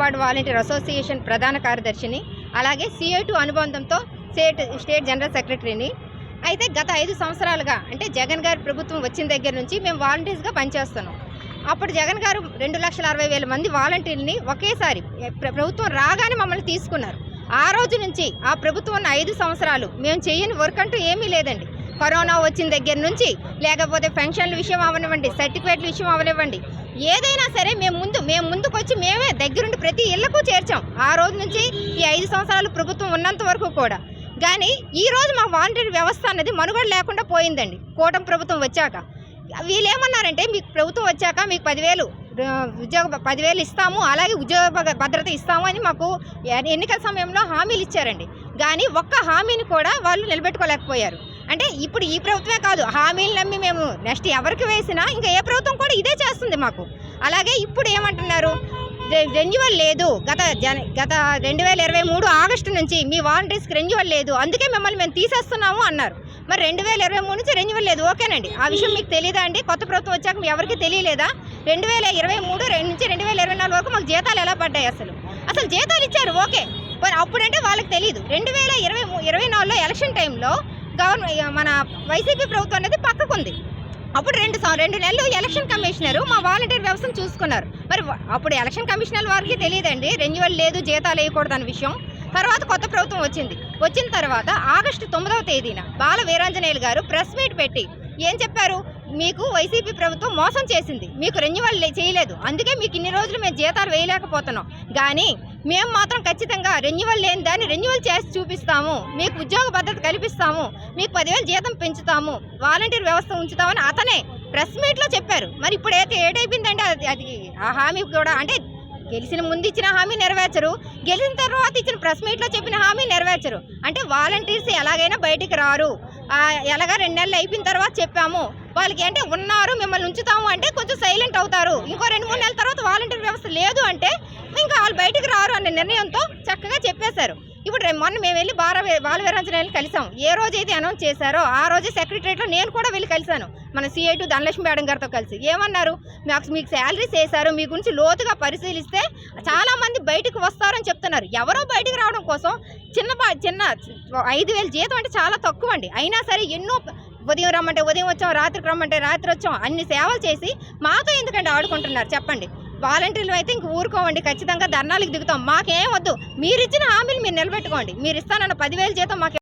Ward volunteer association ప్రధాన కార్యదర్శిని అలాగే సిఏ టూ అనుబంధంతో స్టేట్ స్టేట్ జనరల్ సెక్రటరీని. అయితే గత ఐదు సంవత్సరాలుగా అంటే జగన్ గారి ప్రభుత్వం వచ్చిన దగ్గర నుంచి మేము వాలంటీర్స్గా పనిచేస్తున్నాం. అప్పుడు జగన్ గారు రెండు లక్షల అరవై వేల మంది వాలంటీర్ని ఒకేసారి ప్రభుత్వం రాగానే మమ్మల్ని తీసుకున్నారు. ఆ రోజు నుంచి ఆ ప్రభుత్వం ఉన్న ఐదు సంవత్సరాలు మేము చేయని వర్క్ అంటూ ఏమీ లేదండి. కరోనా వచ్చిన దగ్గర నుంచి లేకపోతే పెన్షన్ల విషయం అవనివ్వండి సర్టిఫికేట్ల విషయం అవనివ్వండి. ఏదైనా సరే మేము ముందు మేము ముందుకు వచ్చి మేమే దగ్గరుండి ప్రతి ఇళ్ళకు చేర్చాం. ఆ రోజు నుంచి ఈ ఐదు సంవత్సరాలు ప్రభుత్వం ఉన్నంత వరకు కూడా. కానీ ఈరోజు మా వాలంటీర్ వ్యవస్థ అనేది మనుగడ లేకుండా పోయిందండి. కూటమి ప్రభుత్వం వచ్చాక. వీళ్ళు ఏమన్నారంటే మీకు ప్రభుత్వం వచ్చాక మీకు పదివేలు ఉద్యోగ పదివేలు ఇస్తాము అలాగే ఉద్యోగ భద్రత ఇస్తాము అని మాకు ఎన్నికల సమయంలో హామీలు ఇచ్చారండి. కానీ ఒక్క హామీని కూడా వాళ్ళు నిలబెట్టుకోలేకపోయారు. అంటే ఇప్పుడు ఈ ప్రభుత్వమే కాదు హామీలు నమ్మి మేము నెక్స్ట్ ఎవరికి వేసినా ఇంకా ఏ ప్రభుత్వం కూడా ఇదే చేస్తుంది మాకు. అలాగే ఇప్పుడు ఏమంటున్నారు? రెన్యువల్ లేదు. గత జన గత రెండు వేల ఇరవై మూడు ఆగస్టు నుంచి మీ వాలంటీర్స్కి రెన్యువల్ లేదు. అందుకే మిమ్మల్ని మేము తీసేస్తున్నాము అన్నారు. మరి రెండు వేల ఇరవై మూడు నుంచి రెన్యువల్ లేదు. ఓకేనండి. ఆ విషయం మీకు తెలియదా అండి? కొత్త ప్రభుత్వం వచ్చాక మీ ఎవరికి తెలియలేదా? రెండు వేల ఇరవై మూడు రెండు నుంచి రెండు వేల ఇరవై నాలుగు వరకు మాకు జీతాలు ఎలా పడ్డాయి అసలు? అసలు జీతాలు ఇచ్చారు. ఓకే. అప్పుడంటే వాళ్ళకి తెలియదు రెండు వేల ఇరవై ఇరవై నాలుగులో ఎలక్షన్ టైంలో గవర్నమెంట్ మన వైసీపీ ప్రభుత్వం అనేది పక్కకుంది అప్పుడు రెండు రెండు నెలలు ఎలక్షన్ కమిషనర్ మా వాలంటీర్ వ్యవస్థను చూసుకున్నారు. మరి అప్పుడు ఎలక్షన్ కమిషనర్ వారికి తెలియదండి రెన్యువల్ లేదు జీతాలు వేయకూడదు అనే విషయం. తర్వాత కొత్త ప్రభుత్వం వచ్చింది. వచ్చిన తర్వాత ఆగస్టు తొమ్మిదవ తేదీన బాల వీరాంజనేయులు గారు ప్రెస్ మీట్ పెట్టి ఏం చెప్పారు? మీకు వైసీపీ ప్రభుత్వం మోసం చేసింది. మీకు రెన్యువల్ చేయలేదు. అందుకే మీకు ఇన్ని రోజులు మేము జీతాలు వేయలేకపోతున్నాం. కానీ మేము మాత్రం ఖచ్చితంగా రెన్యువల్ లేని దాన్ని రెన్యువల్ చేసి చూపిస్తాము. మీకు ఉద్యోగ భద్రత కల్పిస్తాము. మీకు పదివేలు జీతం పెంచుతాము. వాలంటీర్ వ్యవస్థ ఉంచుతామని అతనే ప్రెస్ మీట్లో చెప్పారు. మరి ఇప్పుడు అయితే ఏటైపోయిందంటే అది అది ఆ హామీ కూడా. అంటే గెలిచిన ముందు ఇచ్చిన హామీ నెరవేర్చరు. గెలిచిన తర్వాత ఇచ్చిన ప్రెస్ మీట్లో చెప్పిన హామీ నెరవేర్చరు. అంటే వాలంటీర్స్ ఎలాగైనా బయటికి రారు. ఎలాగ ఎలాగా రెండు నెలలు అయిపోయిన తర్వాత చెప్పాము. వాళ్ళకి అంటే ఉన్నారు మిమ్మల్ని ఉంచుతాము అంటే కొంచెం సైలెంట్ అవుతారు. ఇంకో రెండు మూడు నెలల తర్వాత వాలంటీర్ వ్యవస్థ లేదు బయటికి రారు అనే నిర్ణయంతో చక్కగా చెప్పేశారు. ఇప్పుడు మొన్న మేము వెళ్ళి బాల బాలవీరాంజనేయులు కలిసాం. ఏ రోజైతే అనౌన్స్ చేశారో ఆ రోజే సెక్రటరేట్లో నేను కూడా వెళ్ళి కలిశాను. మన సిఐ టు ధనలక్ష్మి మేడం గారితో కలిసి. ఏమన్నారు? మాకు మీకు శాలరీస్ వేశారు మీ గురించి లోతుగా పరిశీలిస్తే చాలామంది బయటకు వస్తారని చెప్తున్నారు. ఎవరో బయటికి రావడం కోసం చిన్న చిన్న ఐదు వేలు జీతం అంటే చాలా తక్కువ అండి అయినా సరే ఎన్నో ఉదయం రమ్మంటే ఉదయం వచ్చాం రాత్రికి రమ్మంటే రాత్రి వచ్చాం. అన్ని సేవలు చేసి మాతో ఎందుకంటే ఆడుకుంటున్నారు? చెప్పండి. వాలంటీర్లు అయితే ఇంక ఊరుకోవండి ఖచ్చితంగా ధర్నాలకు దిగుతాం. మాకేం వద్దు. మీరు ఇచ్చిన హామీలు మీరు నిలబెట్టుకోండి. మీరు ఇస్తానన్న పదివేలు జీతం మాకు